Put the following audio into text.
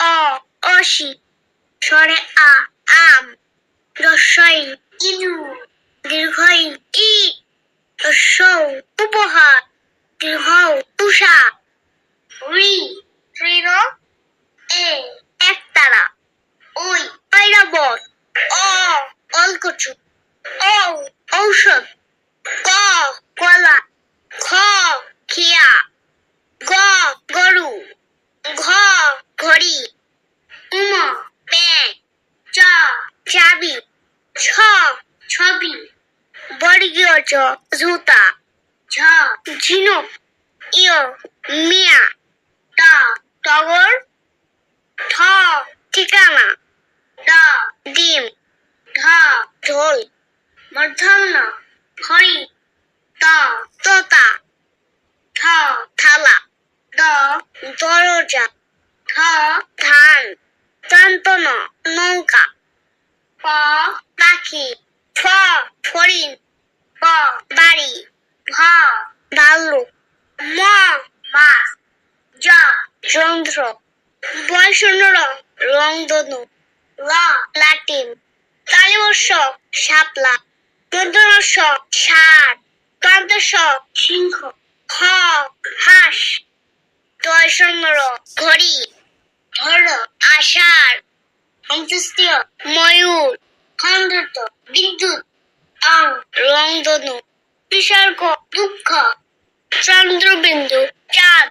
অ অসি স্বরে আ আম রস্বই ইনু দীর্ঘই ই রস্বৌ উপহার দীর্ঘ উষা। ছ, ছবি। বর্গীয় জ, জুতা। ঝ, ঝিনুক। ইয় মিয়া। ট, টগর। ঠ, ঠিকানা। ড, ডিম। ঢ ঢোল। মূর্ধন্য ঘড়ি। ত, তোতা। ঠ, থালা। দ দরজা। ঠ, ধান। তন্তন, নৌকা। প পাখি ফ ফড়িং ব বাড়ি, ভ ভাল্লুক ম মাছ জ, যন্ত্র বয়সন্নর রংধনু ল, লাটিন তালিবর্ষ শাপলা মধ্যনস্য ষাট প্রান্তস্য সিংহ খ হাঁস দয়সন্নর ঘড়ি ধর আষাঢ় অন্ত্যেষ্টিয় ময়ূর বিদ্যুৎ আং রংধনু বিসর্গ দুঃখ চন্দ্রবিন্দু চাঁদ